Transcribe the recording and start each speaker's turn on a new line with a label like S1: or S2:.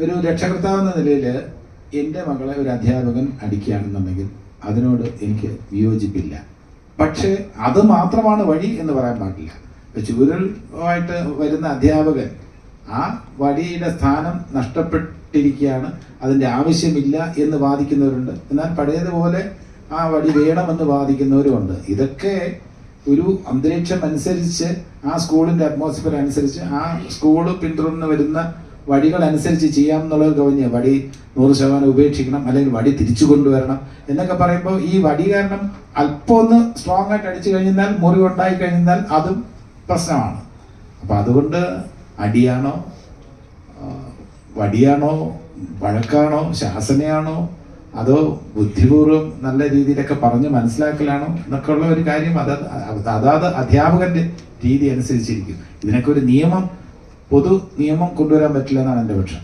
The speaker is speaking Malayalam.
S1: ഒരു രക്ഷകർത്താവ് എന്ന നിലയിൽ എന്റെ മകളെ ഒരു അധ്യാപകൻ അടിക്കുകയാണെന്നുണ്ടെങ്കിൽ അതിനോട് എനിക്ക് വിയോജിപ്പില്ല. പക്ഷേ അത് മാത്രമാണ് വഴി എന്ന് പറയാൻ പാടില്ല. ചൂരലുമായിട്ട് വരുന്ന അധ്യാപകൻ ആ വഴിയുടെ സ്ഥാനം നഷ്ടപ്പെട്ടിരിക്കുകയാണ് അതിന്റെ ആവശ്യമില്ല എന്ന് വാദിക്കുന്നവരുണ്ട്. എന്നാൽ പഴയതുപോലെ ആ വഴി വേണമെന്ന് വാദിക്കുന്നവരുമുണ്ട്. ഇതൊക്കെ ഒരു അന്തരീക്ഷം അനുസരിച്ച് ആ സ്കൂളിന്റെ അറ്റ്മോസ്ഫിയർ അനുസരിച്ച് ആ സ്കൂൾ പിന്തുടർന്ന് വരുന്ന വഴികൾ അനുസരിച്ച് ചെയ്യാം എന്നുള്ളത് കവിഞ്ഞ് വടി നൂറ് ശതമാനം ഉപേക്ഷിക്കണം അല്ലെങ്കിൽ വടി തിരിച്ചു കൊണ്ടുവരണം എന്നൊക്കെ പറയുമ്പോൾ ഈ വടി കാരണം അല്പം ഒന്ന് സ്ട്രോങ് ആയിട്ട് അടിച്ചു കഴിഞ്ഞാൽ മുറിവുണ്ടായി കഴിഞ്ഞാൽ അതും പ്രശ്നമാണ്. അപ്പം അതുകൊണ്ട് അടിയാണോ വടിയാണോ വഴക്കാണോ ശാസനയാണോ അതോ ബുദ്ധിപൂർവം നല്ല രീതിയിലൊക്കെ പറഞ്ഞ് മനസ്സിലാക്കലാണോ എന്നൊക്കെ ഉള്ള ഒരു കാര്യം അതാത് അതാത് അധ്യാപകന്റെ രീതി അനുസരിച്ചിരിക്കും. ഇതിനൊക്കെ ഒരു നിയമം പൊതു നിയമം കൊണ്ടുവരാൻ പറ്റില്ല എന്നാണ് എന്റെ പക്ഷം.